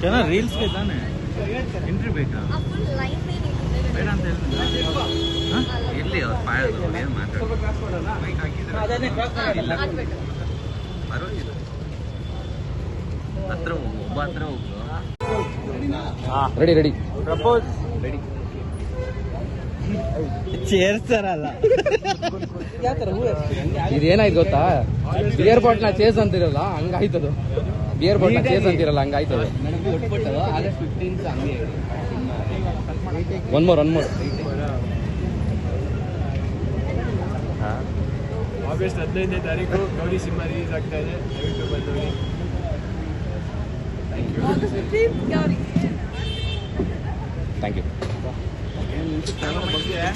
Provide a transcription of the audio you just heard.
ಚೆನ್ನಾ ರೀಲ್ಸ್ಗೆ ತಾನೆ ಎಂಟ್ರಿ ಬೇಕಾ ಬೇಡ ಅಂತ ಹೇಳಿದ್ರೆ ಇರಲಿ ಅವ್ರು ಪಾಯದವ್ರು ಏನು ಮಾತಾಡೋದು ಮೈಕ್ ಹಾಕಿದ್ರೆ ಇಲ್ಲ ಪರವಾಗಿಲ್ಲ ಹತ್ರ ಹೋಗು ಒಬ್ಬ ಹತ್ರ ಹೋಗು ಹಾಂ ರೆಡಿ ರೆಡಿ ಪ್ರಪೋಸ್ ರೆಡಿ ಸೇರ್ತಾರಲ್ಲ ಇದೇನಾಯ್ತು ಗೊತ್ತಾ? ಬಿಯರ್ ಬಾಟ್ನ ಚೇಸ್ ಅಂತಿರಲ್ಲ ಹಂಗಾಯ್ತದ. ಬಿಯರ್ ಬಾಟ್ನ ಚೇಸ್ ಅಂತಿರಲ್ಲ ಹಂಗಾಯ್ತದ. One more one more August ಹದಿನೈದನೇ ತಾರೀಕು ಗೌರಿ ಸಿಂಹ ರಿಲೀಸ್ ಆಗ್ತಾ ಇದೆ. ದಯವಿಟ್ಟು ಬಂದು 你是哪 sekarang.